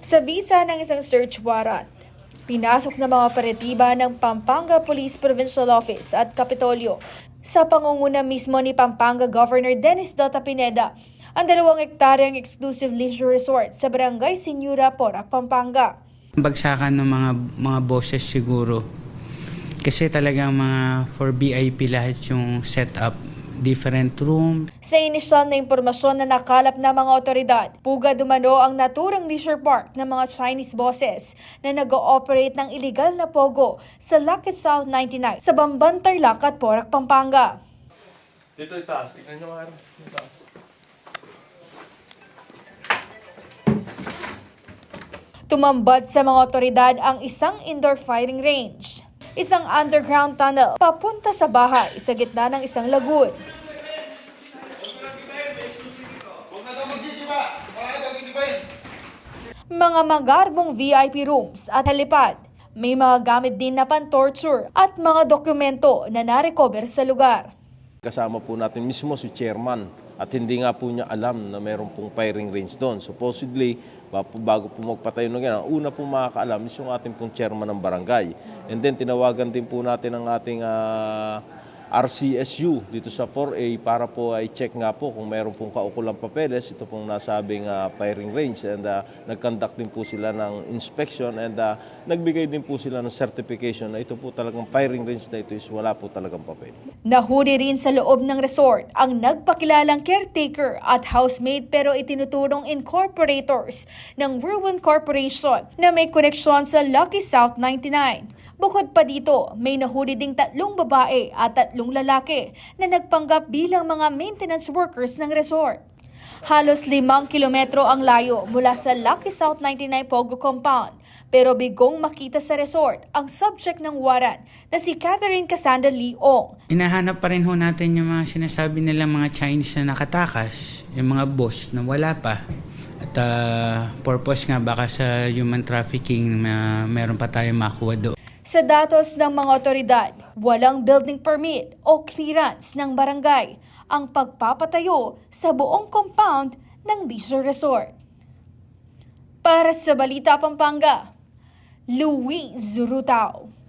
Sa bisa ng isang search warrant, pinasok ng mga operatiba ng Pampanga Police Provincial Office at Kapitolyo sa pangunguna mismo ni Pampanga Governor Dennis Dota Pineda ang dalawang hektaryang exclusive leisure resort sa Barangay Sinyura, Porac, Pampanga. bagsakan ng mga mga bosses siguro. Kasi talagang mga for VIP lahat yung setup, different room. Sa inisyal na impormasyon na nakalap ng mga otoridad, puga dumano ang naturang leisure park ng mga Chinese bosses na nag-ooperate ng illegal na pogo sa Lakit South 99 sa Bamban, Tarlac at Porac, Pampanga. Dito itaas. Tignan nyo nga rin. Itaas. Tumambad sa mga otoridad ang isang indoor firing range, isang underground tunnel papunta sa bahay sa gitna ng isang lagoon. Mga magarbong VIP rooms at halipad. May mga gamit din na pan-torture at mga dokumento na narecover sa lugar. Kasama po natin mismo si chairman at hindi nga po niya alam na meron pong firing range doon. Supposedly, ba- bago po magpatayo ng yan, ang una po makakaalam is yung ating pong chairman ng barangay. And then tinawagan din po natin ang ating ah, RCSU dito sa 4A para po ay check nga po kung meron pong kaukulang papeles, ito pong nasabing ah, firing range and ah, nag-conduct din po sila ng inspection and ah, nagbigay din po sila ng certification na ito po talagang firing range na ito is wala po talagang papel. Nahuli rin sa loob ng resort ang nagpakilalang caretaker at housemaid pero itinuturong incorporators ng Whirlwind Corporation na may koneksyon sa Lucky South 99. Bukod pa dito, may nahuli ding tatlong babae at tatlong lalaki na nagpanggap bilang mga maintenance workers ng resort. Halos limang kilometro ang layo mula sa Lucky South 99 Pogo Compound pero bigong makita sa resort ang subject ng warrant na si Catherine Cassandra Leong Hinahanap pa rin ho natin yung mga sinasabi nila mga Chinese na nakatakas, yung mga boss na wala pa. At ah, purpose nga baka sa human trafficking na meron pa tayo makuha doon. Sa datos ng mga otoridad, walang building permit o clearance ng barangay ang pagpapatayo sa buong compound ng leisure resort. Para sa Balita Pampanga, Luis Rutao.